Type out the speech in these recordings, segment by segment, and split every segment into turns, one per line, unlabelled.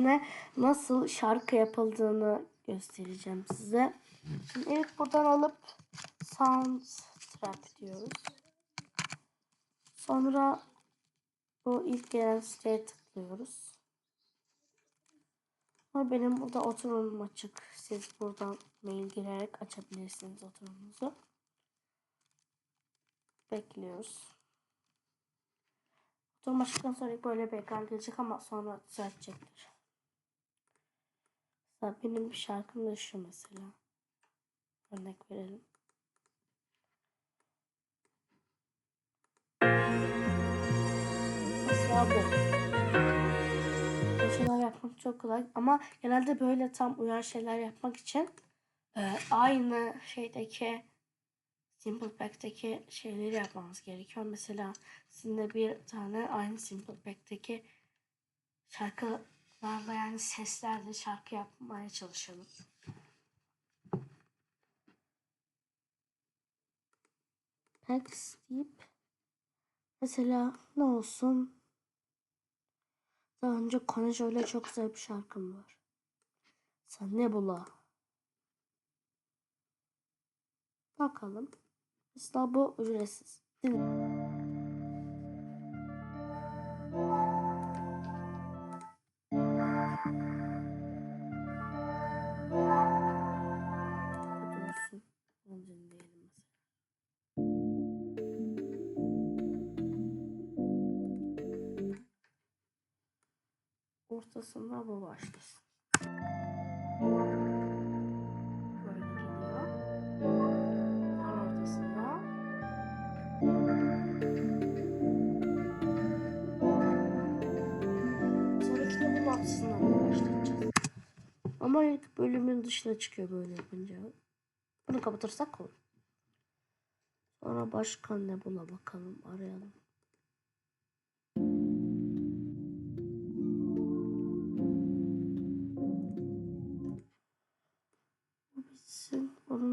ne nasıl şarkı yapıldığını göstereceğim size. Şimdi ilk buradan alıp Soundtrap diyoruz. Sonra bu ilk gelen siteye tıklıyoruz. Ama benim burada oturumum açık. Siz buradan mail girerek açabilirsiniz oturumunuzu. Bekliyoruz. Oturum açtıktan sonra böyle bir ekran gelecek ama sonra düzeltecektir. Mesela benim bir şarkım da şu mesela. Örnek verelim. Mesela bu. Şeyler yapmak çok kolay ama genelde böyle tam uyar şeyler yapmak için e, aynı şeydeki Simple Pack'teki şeyleri yapmamız gerekiyor. Mesela sizinle bir tane aynı Simple Pack'teki şarkılarla yani seslerle şarkı yapmaya çalışalım. Packs deyip mesela ne olsun? Daha önce Konejo ile çok güzel bir şarkım var. Sen ne bula? Bakalım. Mesela bu ücretsiz. Değil Ortasında bu başlasın. Böyle geliyor. Tam ortasında. Sonraki de bunun ortasından başlayacağız. Ama ilk bölümün dışına çıkıyor böyle yapınca. Bunu kapatırsak olur. Sonra başka ne bula bakalım arayalım.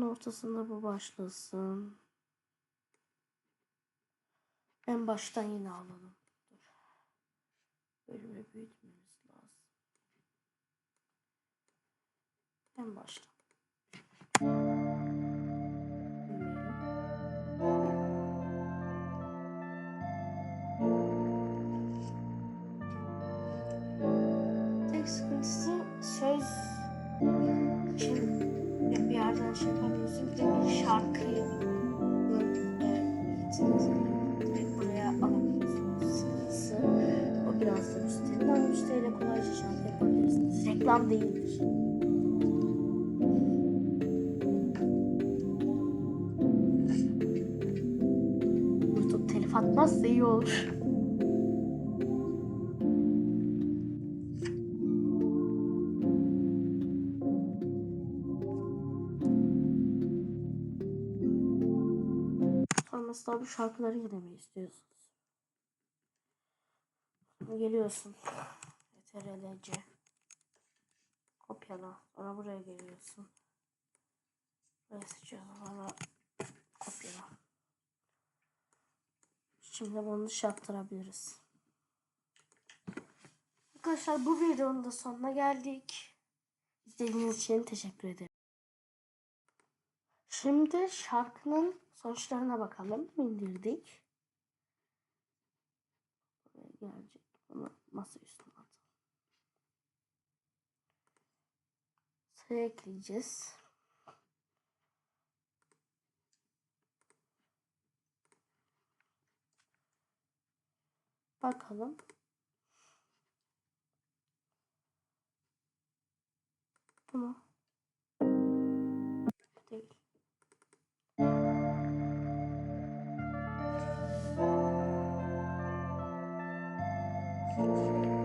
Ortasında bu başlasın. En baştan yine alalım. Dur. Bölümü büyütmemiz lazım. En baştan. Tek sıkıntısı söz için şey yapamıyorsun. Bir şarkıyı direkt. Sıkıntısı o biraz da. Ama üstelik kolayca şarkı yapabilirsiniz. Reklam değildir. YouTube telif atmazsa iyi olur. Mesela bu şarkıları dinlemeyi istiyorsunuz. Geliyorsun. CTRL-C. Kopyala. Sonra buraya geliyorsun. Buraya seçiyorsun. Sonra kopyala. Şimdi bunu dışarı attırabiliriz. Arkadaşlar bu videonun da sonuna geldik. İzlediğiniz için teşekkür ederim. Şimdi şarkının sonuçlarına bakalım. İndirdik. Buraya gelecek. Bunu masa üstüne atalım. Sıraya ekleyeceğiz. Bakalım. Bu Thank you.